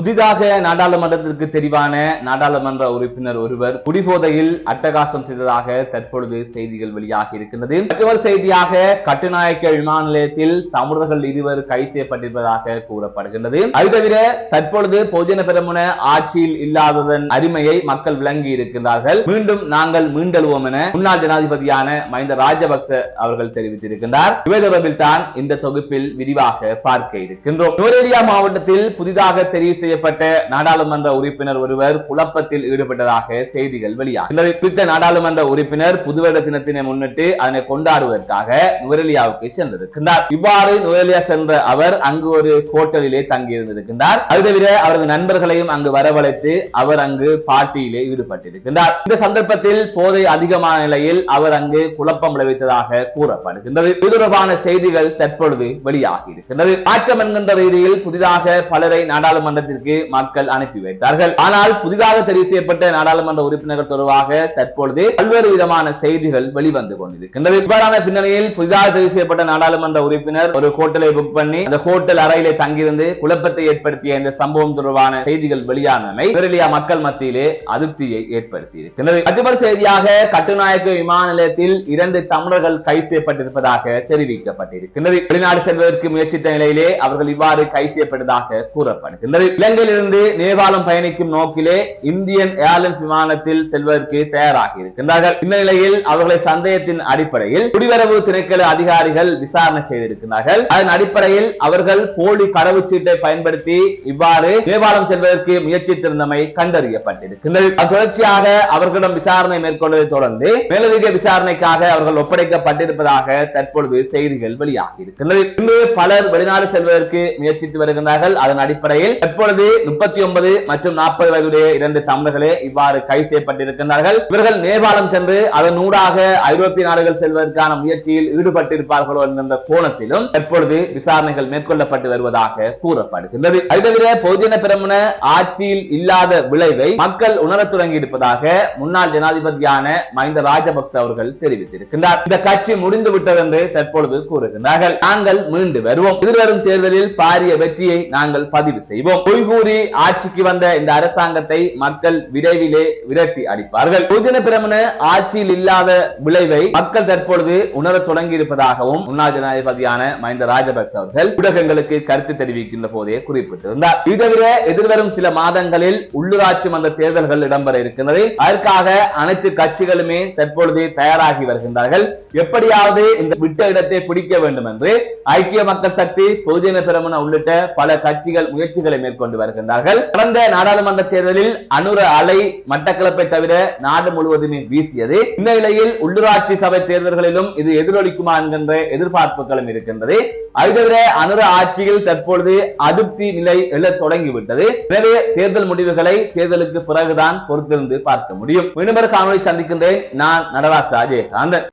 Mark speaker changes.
Speaker 1: புதிதாக நாடாளுமன்றத்திற்கு தெரிவான நாடாளுமன்ற உறுப்பினர் ஒருவர் குடிபோதையில் அட்டகாசம் செய்ததாக தற்பொழுது செய்திகள் வெளியாகி இருக்கின்றது. மற்றொரு செய்தியாக கட்டுநாயக்க விமான நிலையத்தில் தமிழர்கள் இருவர் கைது செய்யப்பட்டிருப்பதாக கூறப்படுகின்றது. அது தவிர தற்பொழுது பொதுஜன பெரமுன ஆட்சியில் இல்லாததன் அருமையை மக்கள் விளங்கி இருக்கின்றார்கள். மீண்டும் நாங்கள் மீண்டெழுவோம் என முன்னாள் ஜனாதிபதியான மஹிந்த ராஜபக்ச அவர்கள் தெரிவித்திருக்கின்றார். இவை தொடர்பில் தான் இந்த தொகுப்பில் விரிவாக பார்க்க இருக்கின்றோம். மாவட்டத்தில் புதிதாக தெரிவு செய்யப்பட்ட நாடாளுமன்ற உறுப்பினர் ஒருவர் குழப்பத்தில் ஈடுபட்டதாக செய்திகள் வெளியாகும் குறித்த நாடாளுமன்ற உறுப்பினர் புதுவருட தினத்தினை முன்னிட்டு அதனை கொண்டாடுவதற்காக நுவரெலியாவுக்கு சென்றிருக்கின்றார். இவ்வாறு நுவரெலியா சென்ற அவர் அங்கு ஒரு ஹோட்டலிலே தங்கியிருந்திருக்கின்றார். அது தவிர அவரது நண்பர்களையும் அங்கு வரவழைத்து அவர் அங்கு பாட்டியிலே ஈடுபட்டிருக்கின்றார். இந்த சந்தர்ப்பத்தில் போதை அதிகமான நிலையில் அவர் அங்கு குழப்பம் விளைவித்ததாக கூறப்படுகின்றது. இது தொடர்பான செய்திகள் தற்பொழுது வெளியாகி இருக்கின்றது. மாற்றம் என்கின்ற ரீதியில் புதிதாக பலரை நாடாளுமன்றத்தில் நாடாளுமன்றத்திற்கு மக்கள் அனுப்பி வைத்தார்கள். ஆனால் புதிதாக தெரிவு செய்யப்பட்ட நாடாளுமன்ற உறுப்பினர்கள் தொடர்பாக தற்பொழுது பல்வேறு விதமான செய்திகள் வெளிவந்து கொண்டிருக்கின்றது. இவ்வாறான பின்னணியில் புதிதாக தெரிவு செய்யப்பட்ட நாடாளுமன்ற உறுப்பினர் ஒரு ஹோட்டலை புக் பண்ணி அந்த ஹோட்டல் அறையிலே தங்கியிருந்து குழப்பத்தை ஏற்படுத்திய இந்த சம்பவம் தொடர்பான செய்திகள் வெளியானமை விரலியா மக்கள் மத்தியிலே அதிருப்தியை ஏற்படுத்தி இருக்கின்றது அதிபர் செய்தியாக கட்டுநாயக்க விமான நிலையத்தில் இரண்டு தமிழர்கள் கைது செய்யப்பட்டிருப்பதாக தெரிவிக்கப்பட்டிருக்கின்றது. வெளிநாடு செல்வதற்கு முயற்சித்த நிலையிலே அவர்கள் இவ்வாறு கைது செய்யப்பட்டதாக கூறப்படுகின்றது. இலங்கையிலிருந்து நேபாளம் பயணிக்கும் நோக்கிலே இந்தியன் ஏர்லைன்ஸ் விமானத்தில் செல்வதற்கு தயாராகி இருக்கின்றார்கள் இந்த நிலையில் அவர்களை சந்தேகத்தின் அடிப்படையில் குடிவரவு திணைக்கள அதிகாரிகள் விசாரணை செய்திருக்கிறார்கள் அதன் அடிப்படையில் அவர்கள் போலி கடவுச்சீட்டை பயன்படுத்தி இவ்வாறு நேபாளம் செல்வதற்கு முயற்சித்திருந்தமை கண்டறியப்பட்டிருக்கின்றது. தொடர்ச்சியாக அவர்களிடம் விசாரணை மேற்கொண்டதை தொடர்ந்து மேலதிக விசாரணைக்காக அவர்கள் ஒப்படைக்கப்பட்டிருப்பதாக தற்பொழுது செய்திகள் வெளியாகி இருக்கின்றது இன்று பலர் வெளிநாடு செல்வதற்கு முயற்சித்து வருகின்றார்கள். அதன் அடிப்படையில் தற்பொழுது முப்பத்தி ஒன்பது மற்றும் நாற்பது வயதுடைய இரண்டு தமிழர்களே இவ்வாறு கைது செய்யப்பட்டிருக்கின்றார்கள். இவர்கள் நேபாளம் சென்று அதன் ஊடாக ஐரோப்பிய நாடுகள் செல்வதற்கான முயற்சியில் ஈடுபட்டிருப்பார்களோ என்கின்ற கோணத்திலும் தற்பொழுது விசாரணைகள் மேற்கொள்ளப்பட்டு வருவதாக கூறப்படுகின்றது. அது தவிர பொதுஜன பிரமுன ஆட்சியில் இல்லாத விளைவை மக்கள் உணரத் தொடங்கி இருப்பதாக முன்னாள் ஜனாதிபதியான மஹிந்த ராஜபக்ச அவர்கள் தெரிவித்திருக்கிறார் இந்த கட்சி முடிந்து விட்டது என்று தற்பொழுது கூறுகின்றார்கள். நாங்கள் மீண்டு வருவோம். எதிர்வரும் தேர்தலில் பாரிய வெற்றியை நாங்கள் பதிவு செய்வோம். பொய் கூறி ஆட்சிக்கு வந்த இந்த அரசாங்கத்தை மக்கள் விரைவிலே விரட்டி அடிப்பார்கள். பொதுஜன பிரமுன ஆட்சியில் இல்லாத விளைவை மக்கள் தற்பொழுது உணரத் தொடங்கி இருப்பதாகவும் முன்னாள் ஜனாதிபதியான மஹிந்த ராஜபக்ச அவர்கள் ஊடகங்களுக்கு கருத்து தெரிவிக்கின்ற போதே குறிப்பிட்டிருந்தார். இது தவிர எதிர்வரும் சில மாதங்களில் உள்ளூராட்சி மன்ற தேர்தல்கள் இடம்பெற இருக்கின்றது. அதற்காக அனைத்து கட்சிகளுமே தற்பொழுது தயாராகி வருகின்றார்கள். எப்படியாவது இந்த விட்ட இடத்தை பிடிக்க வேண்டும் என்று ஐக்கிய மக்கள் சக்தி பொதுஜன பெரமுன உள்ளிட்ட பல கட்சிகள் முயற்சிகளை மேற்கொண்டு கொண்டு வருகின்றார்கள். கடந்த நாடாளுமன்ற தேர்தலில் அனுர அலை மட்டக்களப்பை தவிர நாடு முழுவதுமே வீசியது. இந்த நிலையில் உள்ளூராட்சி சபை தேர்தல்களிலும் இது எதிரொலிக்குமா என்கின்ற எதிர்பார்ப்புகளும் இருக்கின்றது. அது தவிர அனுர ஆட்சியில் தற்பொழுது அதிருப்தி நிலை எழத் தொடங்கிவிட்டது. எனவே தேர்தல் முடிவுகளை தேர்தலுக்கு பிறகுதான் பொறுத்திருந்து பார்க்க முடியும். மீண்டும் காணொலி சந்திக்கின்றேன். நான் நடராஜ் அஜயகாந்தன்